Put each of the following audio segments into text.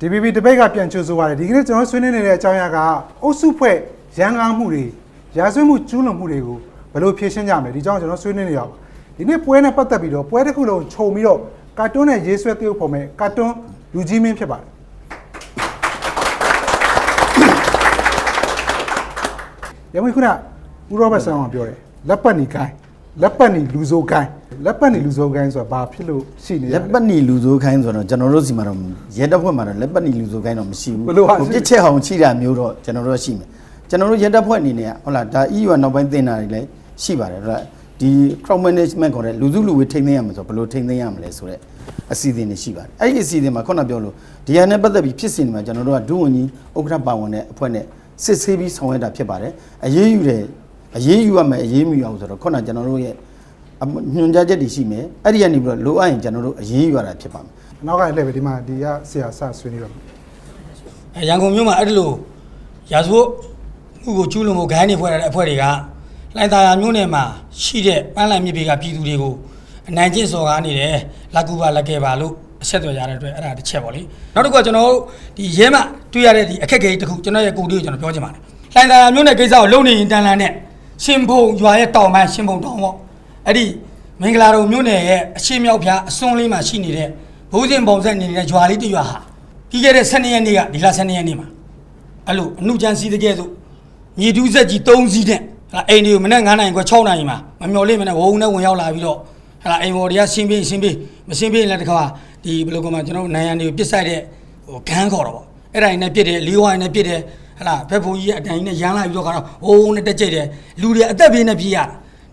DBB တပိတ်ကပြန်ချိုးဆိုပါတယ်ဒီကနေ့ကျွန်တော်ဆွေးနွေးနေတဲ့အကြောင်းအရာကအုပ်စုဖွဲ့ရန်ကားမှုတွေရာဇဝတ်မှုကျူးလွန်မှုတွေကိုဘယ်လိုဖြေရှင်းကြမလဲဒီအကြောင်းကျွန်တော်ဆွေးနွေးနေရပါဒီနေ့ပွဲနဲ့ပတ်သက်ပြီးတော့ပွဲတစ်ခုလုံးခြုံပြီးတော့ကာတွန်းနဲ့ရေးဆွဲပြုတ်ဖော်မယ်ကာတွန်းလူကြီးမင်းဖြစ်ပါတယ်ရမင်းခုနဦးရောဘတ်ဆန်အောင်ပြောတယ်လက်ပတ်နီကိုင်း လက်ပတ်နီလူဆိုကိုင်းလက်ပတ်နီလူဆိုကိုင်းဆိုတာဘာဖြစ်လို့ရှိနေရလက်လဲပတ်နီလူဆိုခိုင်းဆိုတော့ကျွန်တော်တို့စီမှာတော့ရဲတပ်ဖွဲ့မှာတော့လက်ပတ်နီလူဆိုခိုင်းတော့မရှိဘူးဘယ်လိုဟာရှိ ပြစ်ချက်အောင်ချိတာမျိုးတော့ကျွန်တော်တို့ရှိမယ်ကျွန်တော်တို့ရဲတပ်ဖွဲ့အနေနဲ့ကဟုတ်လားဒါ EU ကနောက်ပိုင်းသင်တာတွေလည်းရှိပါတယ်ဟုတ်လားဒီ crowd management ခေါ်တဲ့လူစုလူဝေးထိန်းသိမ်းရမှာဆိုဘယ်လိုထိန်းသိမ်းရမလဲဆိုတော့အစီအစဉ်တွေရှိပါတယ်အဲ့ဒီအစီအစဉ်မှာခုနပြောလို့ဒီဟာနဲ့ပတ်သက်ပြီးဖြစ်စဉ်တွေမှာကျွန်တော်တို့ကဒုဝန်ကြီးဥက္ကဋ္ဌပါဝင်တဲ့အဖွဲ့နဲ့စစ်ဆေးပြီးဆောင်ရွက်တာဖြစ်ပါတယ်အရေးယူတယ် အရေးယူရမယ်အရေးမယူအောင်ဆိုတော့ခုနကျွန်တော်တို့ရဲ့အမညွှန်ကြားချက်တွေရှိမယ်အဲ့ဒီကနေပြီးတော့လိုအပ်ရင်ကျွန်တော်တို့အရေးယူရတာဖြစ်ပါမယ်နောက်ကလည်းပဲဒီမှာဒီကဆရာဆဆွေးနေတော့မယ်အဲရန်ကုန်မြို့မှာအဲ့ဒီလိုရာဇဝတ်မှုကိုကျူးလွန်မှုဂိုင်းတွေဖွဲ့ရတဲ့အဖွဲ့တွေကလိုင်သာယာမြို့နယ်မှာရှိတဲ့ပန်းလန်မြစ်တွေကပြည်သူတွေကိုအနိုင်ကျင့်စော်ကားနေတယ်လက်ကူပါလက်ကဲပါလို့အဆက်အသွယ်ရတဲ့အတွက်အဲ့ဒါတစ်ချက်ပေါ့လေနောက်တစ်ခုကကျွန်တော်တို့ဒီရဲမှတွေ့ရတဲ့ဒီအခက်အခဲတစ်ခုကျွန်တော်ရဲ့ကိုယ်လေးကိုကျွန်တော်ပြောချင်ပါတယ်လိုင်သာယာမြို့နယ်ကိစ္စကိုလုံနေရင်တန်လန်နဲ့ ရှင်ဖုံရွာရဲ့တောင်ပိုင်းရှင်ဖုံတောင်ပေါ့အဲ့ဒီမင်္ဂလာတုံမြို့နယ်ရဲ့အရှိမြောက်ဖျားအစွန်းလေးမှာရှိနေတဲ့ဘိုးစဉ်ပုံဆက်နေတဲ့ရွာလေးတစ်ရွာဟာပြီးခဲ့တဲ့12ရက်နေ့ကဒီလ12ရက်နေ့မှာအဲ့လိုအမှုချမ်းစီးတဲ့ကဲဆိုမြေတူးဆက်ကြီး3စီးတဲ့ဟာအိမ်တွေကိုမနေ့9နိုင်ခွဲ6နိုင်မှာမမျော်လင့်မနဲ့ဝုန်းနဲ့ဝင်ရောက်လာပြီးတော့ဟာအိမ်ပေါ်တွေကရှင်းပေးရှင်းပေးမရှင်းပေးရင်လည်းတခါဒီဘယ်လိုကမှကျွန်တော်တို့နိုင်ရန်တွေကိုပစ်ဆိုင်တဲ့ဟိုခန်းခေါ်တော့ပေါ့အဲ့ဒါကြီးနဲ့ပြစ်တယ်လီဝိုင်းနဲ့ပြစ်တယ် ဟာလာဘက်ဖိုးကြီးရဲ့အတန်ကြီးနဲ့ရမ်းလာပြီးတော့ခါတော့ဝုန်းနဲ့တက်ကြိတ်တယ်လူတွေအသက်ပြေးနဲ့ပြေးရတာ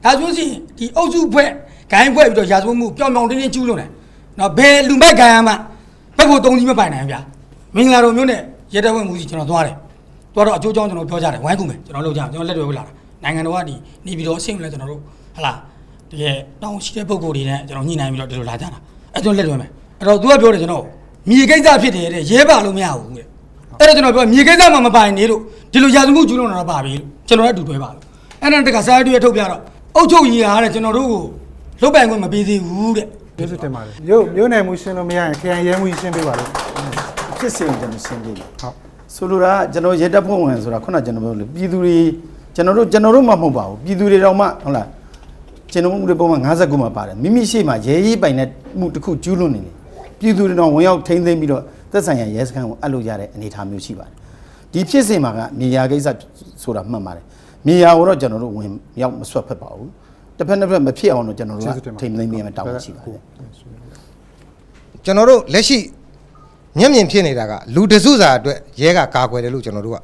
ဒါဆိုရင်ဒီအုပ်စုဖွဲ့ဂိုင်းဖွဲ့ပြီးတော့ရာဇဝတ်မှုပျောင်ပျောင်တင်းတင်းကျူးလွန်တယ်နော်ဘယ်လူမိုက်ဂိုင်းအမှဘက်ဖိုး3စီးမပိုင်နိုင်ဘူးဗျာမင်္ဂလာတော်မျိုးနဲ့ရဲတပ်ဖွဲ့မှုကြီးကျွန်တော်သွားတယ်တော့တော့အကျိုးကြောင့်ကျွန်တော်ပြောကြတယ်ဝိုင်းကူမယ်ကျွန်တော်လုပ်ကြကျွန်တော်လက်တွေဝေးလာတာနိုင်ငံတော်ကဒီနေပြီးတော့အဆင့်လဲကျွန်တော်တို့ဟလာတကယ်တောင်းရှိတဲ့ပုံကိုယ်တွေနဲ့ကျွန်တော်ညှိနှိုင်းပြီးတော့ဒီလိုလာကြတာအဲကျွန်တော်လက်တွေမယ်အဲ့တော့ तू ကပြောတယ်ကျွန်တော်မြေကိစ္စဖြစ်တယ်တဲ့ရဲပါလို့မရဘူးတဲ့ အဲ့တော့ကျွန်တော်ပြောမြေကိစ္စမှမပိုင်နေလို့ဒီလိုရာဇမှုကျူးလွန်တာတော့ပါပြီလို့ကျွန်တော်လည်းအတူတွဲပါလို့အဲ့ဒါတကစားတွေ့ထုတ်ပြတော့အုတ်ချုပ်ကြီးဟာတဲ့ကျွန်တော်တို့ကိုလုတ်ပိုင်ခွင့်မပေးသေးဘူးတဲ့ကျေးဇူးတင်ပါတယ်ရုပ်မျိုးနယ်မှုရှင်းလို့မရရင်ခရိုင်ရဲမှုရှင်းပေးပါလို့ဖြစ်စဉ်ကိုကျွန်တော်ရှင်းပြမယ်ဟုတ်ဆိုလိုတာကကျွန်တော်ရဲတပ်ဖွဲ့ဝင်ဆိုတာခုနကကျွန်တော်ပြောလို့ပြည်သူတွေကျွန်တော်တို့ကျွန်တော်တို့မှမဟုတ်ပါဘူးပြည်သူတွေတောင်မှဟုတ်လားကျွန်တော်မှုတွေပုံမှန်59မှာပါတယ်မိမိရှိမှရဲရေးပိုင်တဲ့မှုတစ်ခုကျူးလွန်နေတယ်ပြည်သူတွေတော့ဝင်ရောက်ထိန်းသိမ်းပြီးတော့ သက်ဆိုင်ရာရဲစခန်းကိုအပ်လို့ရတဲ့အနေအထားမျိုးရှိပါတယ်ဒီဖြစ်စဉ်မှာကမြေယာကိစ္စဆိုတာမှတ်ပါတယ်မြေယာကိုတော့ကျွန်တော်တို့ဝင်ရောက်မဆွတ်ဖက်ပါဘူးတစ်ဖက်တစ်ဖက်မဖြစ်အောင်တော့ကျွန်တော်တို့ကျေးဇူးတင်ကပါထိန်းသိမ်းပေးရမယ်တောင်းရှိပါတယ်ကျွန်တော်တို့လက်ရှိမျက်မြင်ဖြစ်နေတာကလူတစုစာအတွက်ရဲကကာကွယ်တယ်လို့ကျွန်တော်တို့က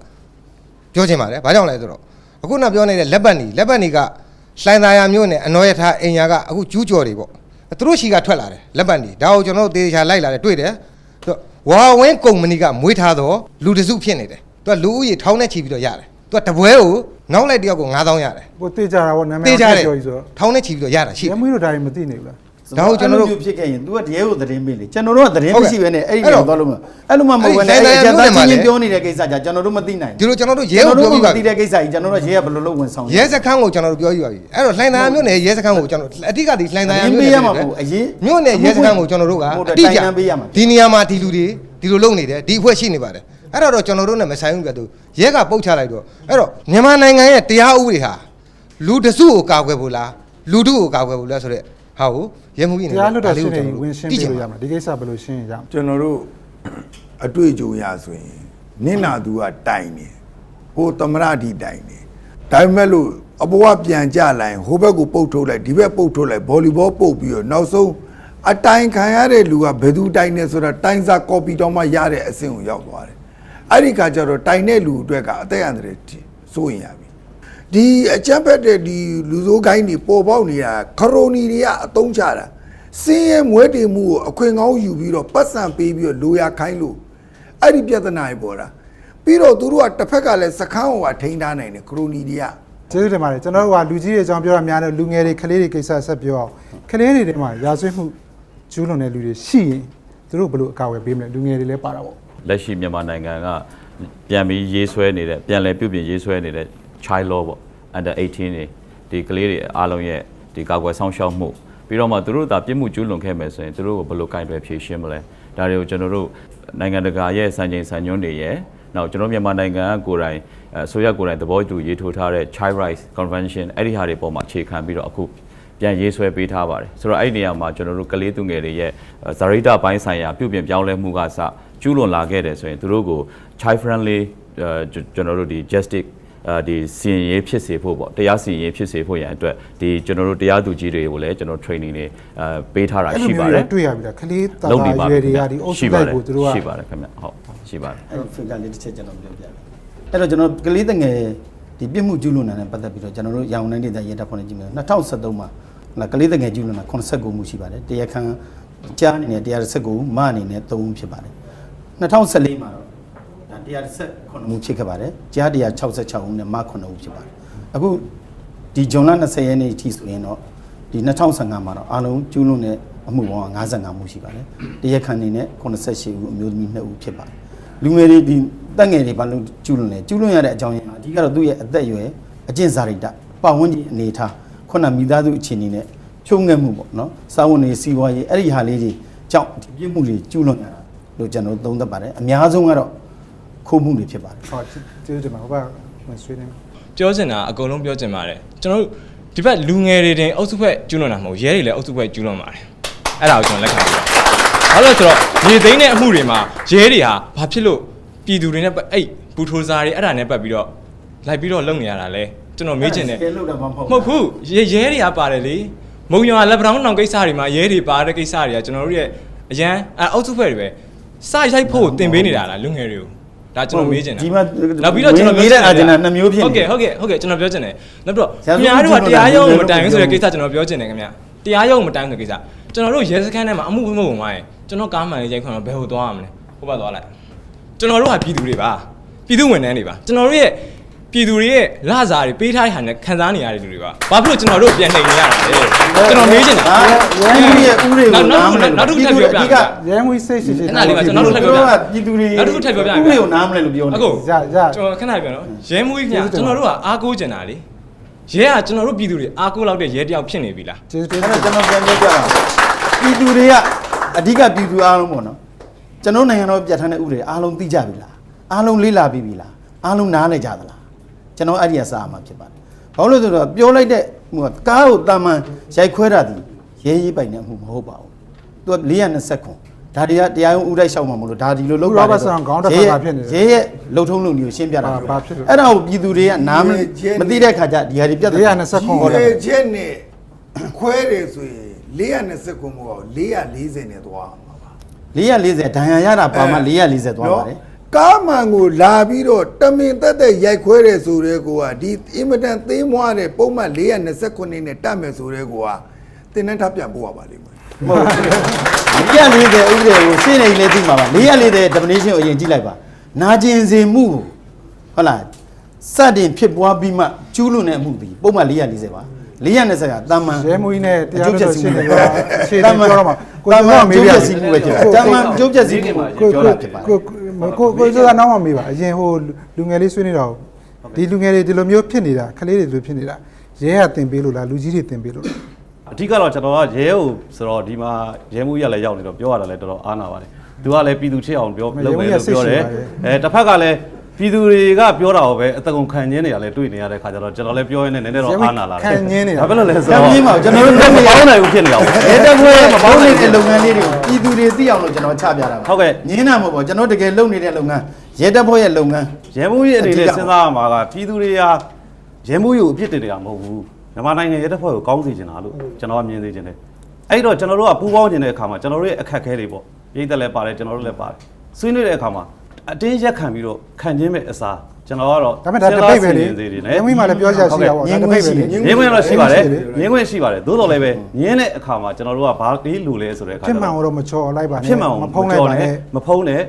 ပြောချင်ပါတယ်။ဘာကြောင့်လဲဆိုတော့အခုနပြောနေတဲ့လက်ပတ်နီလက်ပတ်နီကလှိုင်သာယာမျိုးနဲ့အနော်ရထားအင်ညာကအခုကျူးကျော်တွေပေါ့။သူတို့ရှိကထွက်လာတယ်လက်ပတ်နီဒါကိုကျွန်တော်တို့တေချာလိုက်လာတယ်တွေ့တယ်။သူက ဝါဝင်းကုမ္ပဏီကမွေးထားတော့လူတစုဖြစ်နေတယ်။သူကလူဦးရေထောင်းနဲ့ချီပြီးတော့ရတယ်။သူကတပွဲကိုနောက်လိုက်တယောက်ကို9000ရတယ်ကိုတေးကြတာဗောနာမည်။တေချာတယ်ပြောကြီးဆိုတော့ထောင်းနဲ့ချီပြီးတော့ရတာရှိတယ်ရဲမှုတို့ဒါတွေမသိနေဘူးလား ဒါကိုကျွန်တော်တို့အဲ့လိုမျိုးဖြစ်ခဲ့ရင် तू ကတရေကိုသတင်းပေးလေကျွန်တော်တို့ကသတင်းဟုတ်ကဲ့မရှိဘဲနဲ့အဲ့ဒီအဲ့နေတော့ရာသွားလို့မအဲ့လိုမှမဟုတ်ဘဲနဲ့အဲ့အဲ့ဒီဒီဂျန်သားလိုင်းချင်းတိုင်းချင်းပြောနေတဲ့ကိစ္စကြကျွန်တော်တို့မသိနိုင်ဒီလိုကျွန်တော်တို့ရဲကျွန်ကိုတော်တို့ပြောမပြီးပါသိတဲ့ကိစ္စကြီးကျွန်တော်တို့ရဲကဘယ်လိုလုပ်ဝင်ဆောင်ရဲစခန်းကိုကျွန်တော်တို့ပြောယူပါပြီအဲ့တော့လှိုင်သာယာမြို့နယ်ရဲစခန်းကိုကျွန်တော်အတိကဒီလှိုင်သာယာအရင်မြို့ပေးနယ်ရမှာမဟုတ်အရင်မြို့နယ်ရဲစခန်းကိုကျွန်တော်တို့ကဟုတ်တယ်အတိအကျတိုင်တန်းပေးရမှာဒီနေရာမှာဒီလူတွေဒီလိုလုပ်နေတယ်ဒီအဖွဲ့ရှိနေပါတယ်အဲ့တော့ကျွန်တော်တို့နဲ့မဆိုင်ဘူးကတူရဲကပုတ်ချလိုက်တော့အဲ့တော့မြန်မာနိုင်ငံရဲ့တရားဥပဒေဟာလူတစုကိုကာကွယ်ဖို့လားလူထုကိုကာကွယ်ဖို့လားဆိုတော့ဟာကို ရဲမှုကြီးနေတရားလွတ်တော်ရှင်းနေကျွန်တော်တို့ဝင်ရှင်းသိပေးချင်လို့ရပါမှာဒီကိစ္စဘယ်လိုရှင်းရအောင်ကျွန်တော်တို့အတွေ့အကြုံရဆိုရင်နင့်နာသူကတိုင်နေဟိုသမရတီတိုင်နေဒါပေမဲ့လို့အပေါ်ကပြန်ကြလိုက်ဟိုဘက်ကိုပုတ်ထုတ်လိုက်ဒီဘက်ပုတ်ထုတ်လိုက်ဗော်လီဘောပုတ်ပြီးတော့နောက်ဆုံးအတိုင်ခံရတဲ့လူကဘယ်သူတိုင်နေဆိုတာတိုင်စာကော်ပီတော့မှရတဲ့အဆင့်ကိုရောက်သွားတယ်အဲ့ဒီခါကျတော့တိုင်တဲ့လူအတွက်ကအသက်အန္တရာယ်စိုးရင်ရပြီ ဒီအကြမ်းဖက်တဲ့ဒီလူစိုးကိုင်းတွေပေါ်ပေါက်နေတာခရိုနီတွေကအတုံးချတာစင်းရဲမွဲတေမှုကိုအခွင့်ကောင်းယူပြီးတော့ပတ်စံပေးပြီးတော့လိုရာခိုင်းလို့အဲ့ဒီပြဿနာတွေပေါ်တာပြီးတော့သူတို့ကတစ်ဖက်ကလည်းစခန်းဟောကထိန်းထားနိုင်တယ်ခရိုနီတွေကကျေးဇူးတင်ပါတယ်ကျွန်တော်တို့ကလူကြီးတွေအကြောင်းပြောတာများတယ်လူငယ်တွေကလေးတွေကိစ္စဆက်ပြောအောင်ကလေးတွေထဲမှာရာဇဝတ်မှုကျူးလွန်တဲ့လူတွေရှိရင်သူတို့ဘယ်လိုအကာအကွယ်ပေးမလဲလူငယ်တွေလည်းပါတာပေါ့လက်ရှိမြန်မာနိုင်ငံကပြန်ပြီးရေးဆွဲနေတဲ့ပြန်လည်ပြုပြင်ရေးဆွဲနေတဲ့ child law ပေါ့ under 18တွေဒီကလေးတွေအားလုံးရဲ့ဒီကာကွယ်ဆောင်ရှောက်မှုပြီးတော့မှသူတို့သာပြစ်မှုကျူးလွန်ခဲ့မယ်ဆိုရင်သူတို့ကိုဘယ်လိုကင်တွယ်ဖြေရှင်းမလဲဒါတွေကိုကျွန်တော်တို့နိုင်ငံတကာရဲ့စံချိန်စံညွှန်းတွေရဲ့နောက်ကျွန်တော်မြန်မာနိုင်ငံကကိုယ်တိုင်အဆိုရကိုယ်တိုင်သဘောတူရေးထိုးထားတဲ့ Child Rights Convention အဲ့ဒီဟာတွေပေါ်မှာအခြေခံပြီးတော့အခုပြန်ရေးဆွဲပေးထားပါတယ်ဆိုတော့အဲ့ဒီနေရာမှာကျွန်တော်တို့ကလေးသူငယ်တွေရဲ့ဇာရိတပိုင်းဆိုင်ရာပြုပြင်ပြောင်းလဲမှုကစကျူးလွန်လာခဲ့တယ်ဆိုရင်သူတို့ကို child friendly ကျွန်တော်တို့ဒီ justice အဲ ဒီစီရင်ရေးဖြစ်စေဖို့ပေါ့တရားစီရင်ရေးဖြစ်စေဖို့ရန်အတွက်ဒီကျွန်တော်တို့တရားသူကြီးတွေကိုလည်းကျွန်တော် training တွေအဲပေးထားတာအဲ့လိုရှိမျိုးပါတတွေယ်တွေ့ရပြီလားခလေးတာလုပ်နေတာပါရွယ်ပြီတွေကခင်ဗျဒီအုပ်စုရှိပါလိုက်တယ်ကိုသူတို့ကရှိပါတယ်ခင်ဗျဟုတ်ရှိပါတယ်အဲ့ဒီ figure လေးတစ်ချက်ကျွန်တော်ပြောပြတယ်အဲ့တော့ကျွန်တော်ကလေးတငယ်ဒီပြစ်မှုကျူးလွန်တာနဲ့ပတ်သက်ပြီးတော့ကျွန်တော်တို့ရောင်နိုင်တဲ့ရဲတပ်ဖွဲ့နဲ့ကြည့်မယ်2013မှာဟလာကလေးတငယ်ကျူးလွန်တာ89မှုရှိပါတယ်တရားခံကြားအနေနဲ့119မအနေနဲ့3ဦးဖြစ်ပါတယ်2014မှာတော့ ဒါ119မှုဖြစ်ခဲ့ပါတယ်ကြား166ဦးနဲ့မ9ဦးဖြစ်ပါတယ်အခုဒီဂျွန်လ20ရက်နေ့အထိဆိုရင်တော့ဒီ2015မှာတော့အားလုံးကျူးလွန်တဲ့အမှုပေါင်း55မှုရှိပါတယ်တရားခံအနေနဲ့88ဦးအမျိုးသမီး2ဦးဖြစ်ပါတယ်လူငယ်တွေဒီတက်ငယ်တွေဘာလို့ကျူးလွန်လဲကျူးလွန်ရတဲ့အကြောင်းရင်းအဓိကတော့သူ့ရဲ့အသက်အရွယ်အကျင့်စာရိတ္တပတ်ဝန်းကျင်အနေထားခုနမိသားစုအခြေအနေနဲ့ဖြုံးငက်မှုပေါ့နော်စာဝန်တွေစီးပွားရေးအဲ့ဒီဟာလေးတွေကြောင့်ဒီပြစ်မှုတွေကျူးလွန်ရတာလို့ကျွန်တော်သုံးသပ်ပါတယ်အများဆုံးကတော့ ခိုးမှုတွေဖြစ်ပါတယ်ဟောကျေးဇူးတင်ပါဟိုဘက်ဝင်ဆွေးနေမယ်ပြောချင်တာအကုန်လုံးပြောချင်ပါတယ်ကျွန်တော်တို့ဒီဘက်လူငယ်တွေတင်အုပ်စုဖွဲ့ကျူးလွန်တာမဟုတ်ရဲတွေလည်းအုပ်စုဖွဲ့ကျူးလွန်ပါတယ်အဲ့ဒါကိုကျွန်တော်လက်ခံပါတယ်ဘာလို့လဲဆိုတော့မြေသိမ်းတဲ့အမှုတွေမှာရဲတွေဟာဘာဖြစ်လို့ပြည်သူတွေနဲ့ပတ်အဲ့ဘူထိုစာတွေအဲ့ဒါနဲ့ပတ်ပြီးတော့လိုက်ပြီးတော့လုံနေရတာလဲကျွန်တော်မေးချင်တယ်ကဲလို့တော့မဟုတ်မဟုတ်ဘူးရဲရဲတွေကပါတယ်လေမုံရွာလက်ပတောင်းတောင်ကိစ္စတွေမှာရဲတွေပါတဲ့ကိစ္စတွေကကျွန်တော်တို့ရဲ့အရန်အအုပ်စုဖွဲ့တွေပဲစရိုက်ဖို့တင်ပေးနေတာလားလူငယ်တွေကို ဒါကျွန်တော်မေးချင်တာဒီမှာနောက်ပြီးတော့ကျွန်တော်မေးတဲ့အာဂျင်နာနှစ်မျိုးဖြစ်နေဟုတ်ကဲ့ဟုတ်ကဲ့ဟုတ်ကဲ့ကျွန်တော်ပြောချင်တယ်နောက်ပြီးတော့ရာဇဝတ်ခင်ဗျားတို့ကကျူးလွန်တာတရားရုံးကိုမလူငယ်တိုင်ဘူးဆိုတဲ့လို့ကိစ္စကျွန်တော်ပြောချင်တယ်ခင်ဗျာတရားရုံးကိုမတိုင်ဘူးဆိုတဲ့ကိစ္စကျွန်တော်တို့ရဲစခန်းထဲမှာအမှုဝင်မဝင်သွားရင်ကျွန်တော်ကားမှန်လေးရိုက်ခွင့်တော့ဘယ်ဟိုသွားရမလဲဟိုဘက်သွားလိုက်ကျွန်တော်တို့ကပြည်သူတွေပါပြည်သူဝန်ထမ်းတွေပါကျွန်တော်တို့ရဲ့ ပြည်သူတွေရဲ့လစာတွေပေးထားတဲ့ဟာနဲ့ခံစားနေရတဲ့လူတွေပါဘာဖြစ်လို့ကျွန်တော်တို့ပြန်နေနေရတာလဲကျွန်တော်မေးချင်တာဒါရဲမှုရဲ့ဥပဒေကိုနောက်နားမလည်နောက်တစ်ခုထပ်ပြောပြအဓိကရဲမွေးစိတ်ရှိရှိအဲ့ဒါလေးပါကျွန်တော်တို့ထပ်ကျွန်ပြောတော်ပြကပြည်သူတွေနောက်တစ်ခုထပ်ပြောပြဥပဒေကိုနားမလည်လို့ပြောနေအခုရရကျွန်တော်ခဏပြောနော်ရဲမှုကြီးခင်ဗျာကျွန်တော်တို့ကအားကိုးကျင်တာလေရဲကကျွန်တော်တို့ပြည်သူတွေအားကိုးလောက်တဲ့ရဲတယောက်ဖြစ်နေပြီလားကျေးဇူးတင်အဲ့တော့ကျွန်တော်ပြန်ပြောပြတာပြည်သူတွေကအဓိကပြည်သူအားလုံးပေါ့နော်ကျွန်တော်နိုင်ငံတော်ပြဋ္ဌာန်းတဲ့ဥပဒေအားလုံးသိကြပြီလားအားလုံးလေ့လာပြီးပြီလားအားလုံးနားလည်ကြသလား ကျွန်တော်အဲ့ဒီကစားမှာဖြစ်ပါတယ်ဘာလို့လဲဆိုတော့ပြောလိုက်တဲ့ဟိုကားကိုတာမန်ရိုက်ခွဲတာဒီရဲရေးပိုင်တဲ့အမှုမဟုတ်ပါဘူးသူက420ခွန်ဒါတွေကတရားရုံးဥလိုက်လျှောက်မှာမလို့ဒါဒီလိုလုပ်ပါ Robert Song ခေါင်းတစ်ခါဖြစ်နေတယ်ရဲရဲ့လှုပ်ထုံးလုံမျိုးရှင်းပြတာဘာဘာဖြစ်လို့အဲ့ဒါကိုပြည်သူတွေကနားမမသိတဲ့ခါကျဒီဟာတွေပြတ်တယ်420ခွန်ဟောဟောတယ်တယ်ချက်နဲ့ခွဲတယ်ဆိုရင်420ခုမဟုတ်440နဲ့သွားမှာပါ440ဒဏ်ရာရတာပါမှ440သွားပါတယ် ကားမှန်ကိုလာပြီးတော့တမင်တက်တက်ရိုက်ခွဲတယ်ဆိုတဲ့ကောကဒီအင်မတန်သေးမွားတဲ့ပုံမှန်429နဲ့တတ်မယ်ဆိုတဲ့ကောကတင်းနှန်းထပ်ပြန်ပို့ရပါလိမ့်မယ်မဟုတ်440ဥပဒေကိုရှင်းနေလေသိမှာပါ440 definition ကိုအရင်ကြည့်လိုက်ပါနာကျင်စေမှုကိုဟုတ်လားစတင်ဖြစ်ပွားပြီးမှကျူးလွန်တဲ့အမှုဒီပုံမှန်440ပါ 420ကတာမန်ရဲမွေးနဲ့တရားတော်ရှင်းနေပါတော့အခြေအနေပြောတော့မှာကိုတာယ်မန်ကမေးကျိုးပြပျက်စီးမှုပဲဖြစ်တယ်တာမန်ကျိုးပျက်စီးမှုကိုကိုပြောကိုတာဖြစ်ပါတယ်ကိုကိုကိုဆိုတာနောက်မှမေးပါအရင်ဟိုလူငယ်လေးဆွေးနေတော့ဒီလူငယ်တွေဒီလိုမျိုးဖြစ်နေတာခလေးတွေဒီလိုဖြစ်နေတာရဲကတင်ပေးလို့လားလူကြီးတွေတင်ပေးလို့လားအဓိကတော့ကျွန်တော်ကရဲကိုဆိုတော့ဒီမှာရဲမှုရလည်းရောက်နေတော့ပြောရတာလည်းတော်တော်အားနာပါတယ်သူကလည်းပြည်သူချစ်အောင်ပြောလုပ်မယ်လို့ပြောတယ်အဲတစ်ဖက်ကလည်း ပြည်သူတွေကပြောတာကိုပဲအတကုံခံရင်းနေရလဲတွေ့နေရတဲ့ခါကျတော့ကျွန်တော်လည်းပြောရင်းနဲ့နည်းနည်းတော့အားနာလာတယ်ဘာဖြစ်လို့လဲဆိုတော့ခံရင်းပါကျွန်တော်တို့လုပ်နေရပေါင်းနိုင်ဘူးဖြစ်နေအောင်ရဲတပ်ဖွဲ့ရဲ့မပေါင်းနေတဲ့လုပ်ငန်းလေးတွေကိုပြည်သူတွေသိအောင်လို့ကျွန်တော်ချပြတာပါဟုတ်ကဲ့ညင်းတာမဟုတ်ပါဘူးကျွန်တော်တကယ်လုပ်နေတဲ့လုပ်ငန်းရဲတပ်ဖွဲ့ရဲ့လုပ်ငန်း ရဲမှုကြီးအနေနဲ့စဉ်းစားရမှာကပြည်သူတွေကရဲမှုကြီးကိုအပြစ်တင်နေတာမဟုတ်ဘူးမြန်မာနိုင်ငံရဲတပ်ဖွဲ့ကိုကောင်းစေချင်တာလို့ကျွန်တော်ကမြင်စေချင်တယ်အဲ့တော့ကျွန်တော်တို့ကပူးပေါင်းနေတဲ့အခါမှာကျွန်တော်တို့ရဲ့အခက်အခဲတွေပေါ့ပြည်သက်လည်းပါတယ်ကျွန်တော်တို့လည်းပါတယ်ဆွေးနွေးတဲ့အခါမှာ အတင်းရက်ခံပြီးတော့ခံချင်းမဲ့အစားကျွန်တော်ကတော့ဒါပေမဲ့ဒါတပိတ်ပဲလေရဲမွေးမှလည်းပြောကြရှိတာပေါ့ဒါတပိတ်ပဲလေငင်းခွင့်တော့ရှိပါတယ်ငင်းခွင့်ရှိပါတယ်သို့တော်လည်းပဲငင်းတဲ့အခါမှာကျွန်တော်တို့ကဘာတေးလူလဲဆိုတဲ့အခါဖြစ်မှန်တော့မချော်လိုက်ပါနဲ့ဖြစ်မှန်မဖုံးလိုက်ပါနဲ့မဖုံးနဲ့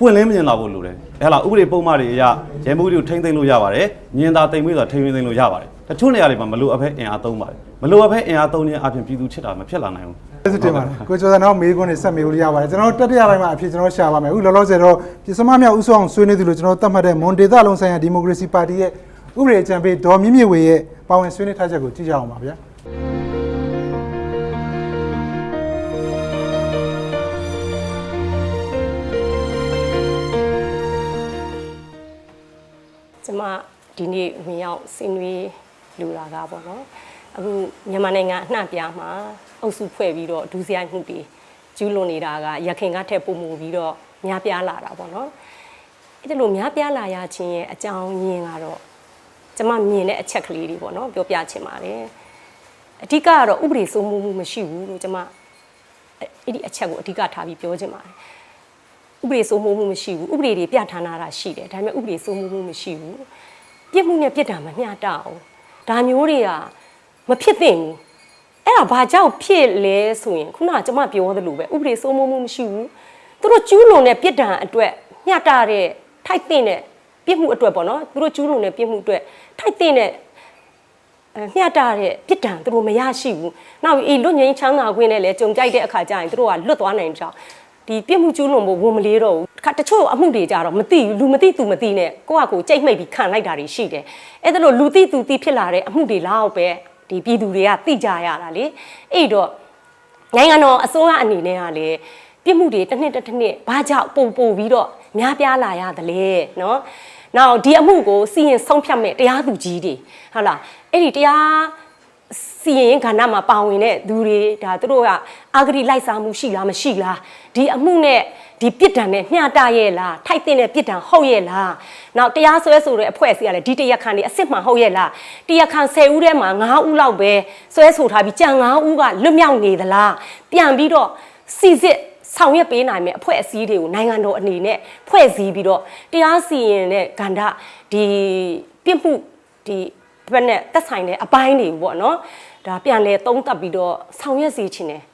ပွင့်လင်းမြင်လာဖို့လိုတယ်ဟဲ့လားဥပဒေပုံမှန်တွေအရရဲမှုတွေကိုထိမ့်သိမ့်လို့ရပါတယ်ညင်သာတိမ်မွေးဆိုတာထိမ့်သိမ့်လို့ရပါတယ် တချို့နေရာတွေမှာမလိုအပ်ဘဲအင်အားသုံးပါတယ်မလိုအပ်ဘဲအင်အားသုံးခြင်းအပြင်ပြည်သူချစ်တာမဖြစ်လာနိုင်ဘူးကျေးဇူးတင်ပါတယ်ကိုကျော်စံတော့မေးခွန်းတွေဆက်မေးလို့ရပါတယ်ကျွန်တော်တို့တတိယပိုင်းမှာအဖြစ်ကျွန်တော်ရှာပါမယ်အခုလောလောဆယ်တော့ပြစမမြောက်ဥဆောင်ဆွေးနွေးသူလို့ကျွန်တော်သတ်မှတ်တဲ့မွန်ဒေသလုံးဆိုင်ရာဒီမိုကရေစီပါတီရဲ့ဥပဒေအကြံပေးဒေါ်မြင့်မြင့်ဝေရဲ့ပါဝင်ဆွေးနွေးထားချက်ကိုကြည့်ကြအောင်ပါဗျာကျွန်မဒီနေ့ဝင်ရောက်ဆင်းရဲ လူလာကပေါ့နော်အခုမြန်မာနိုင်ငံအနှံ့ပြားမှာအုပ်စုဖွဲ့ပြီးတော့ဒုစရိုက်မှုတွေကျူးလွန်နေတာကရခိုင်ကထက်ပုံမူပြီးတော့များပြားလာတာပေါ့နော်အဲ့ဒါလို့များပြားလာရခြင်းရဲ့အကြောင်းရင်းကတော့ကျမမြင်တဲ့အချက်ကလေးတွေပေါ့နော်ပြောပြချင်ပါတယ်အဓိကကတော့ဥပဒေစိုးမိုးမှုမရှိဘူးလို့ကျမအဲ့ဒီအချက်ကိုအဓိကထားပြီးပြောချင်ပါတယ်ဥပဒေစိုးမိုးမှုမရှိဘူးဥပဒေတွေပြဋ္ဌာန်းတာရှိတယ်ဒါပေမဲ့ဥပဒေစိုးမိုးမှုမရှိဘူးပြစ်မှုနဲ့ပြစ်ဒဏ်မမျှတအောင် ဒါမျိုးတွေကမဖြစ်သင့်ဘူးအဲ့ဒါဘာကြောင့်ဖြစ်လဲဆိုရင်ခုနကကျွန်မပြောသလိုပဲဥပဒေစိုးမိုးမှုမရှိဘူးသူတို့ကျူးလွန်တဲ့ပြစ်ဒဏ်အတွက်မျှတတဲ့ထိုက်တဲ့ပြစ်မှုအတွက်ပေါ့နော်သူတို့ကျူးလွန်တဲ့ပြစ်မှုအတွက်ထိုက်တဲ့အဲမျှတတဲ့ပြစ်ဒဏ်သူတို့မရရှိဘူး။နောက်အေးလွတ်ငင်းချမ်းသာခွင့်နဲ့လည်းကြုံကြိုက်တဲ့အခါကျရင်သူတို့ကလွတ်သွားနိုင်ကြအောင် ဒီပြစ်မှုကျူးလွန်ဖို့ဝန်မလေးတော့ဘူးတခါတချို့အမှုတွေကြတော့မသိဘူးလူမသိသူမသိနဲ့ကိုယ့်ဟာကိုယ်ကြိတ်မိတ်ပြီးခံလိုက်တာတွေရှိတယ်အဲ့ဒါလို့လူသိသူသိဖြစ်လာတဲ့အမှုတွေလောက်ပဲဒီပြည်သူတွေကသိကြရတာလေအဲ့တော့နိုင်ငံတော်အစိုးရအနေနဲ့ကလည်းပြစ်မှုတွေတစ်နှစ်တစ်နှစ်ဘာကြောင့်ပုံပို့ပြီးတော့များပြားလာရသလဲနော်နောက်ဒီအမှုကိုစီရင်ဆုံးဖြတ်မဲ့တရားသူကြီးတွေဟုတ်လားအဲ့ဒီတရား စီရင်ကဏ္ဍမှာပါဝင်တဲ့သူတွေဒါသူတို့ကအာဂရိလိုက်စားမှုရှိလားမရှိလားဒီအမှုနဲ့ဒီပြစ်ဒဏ်နဲ့မျှတရဲ့လားထိုက်တဲ့ပြစ်ဒဏ်ဟုတ်ရဲ့လားနောက်တရားစွဲဆိုတဲ့အဖွဲ့အစည်းကလည်းဒီတရားခံတွေအစ်စ်မှန်ဟုတ်ရဲ့လားတရားခံ10ဦးထဲမှာ9ဦးလောက်ပဲစွဲဆိုထားပြီးကြံ9ဦးကလွတ်မြောက်နေသလားပြန်ပြီးတော့စီစစ်ဆောင်ရွက်ပေးနိုင်မယ့်အဖွဲ့အစည်းတွေကိုနိုင်ငံတော်အနေနဲ့ဖွဲ့စည်းပြီးတော့တရားစီရင်တဲ့ကဏ္ဍဒီပြစ်မှုဒီ ဘက်နဲ့သက်ဆိုင်တဲ့အပိုင်းတွေပေါ့နော်ဒါပြန်လဲသုံးသပ်ပြီးတော့ဆောင်ရွက်စီခြင်းတယ်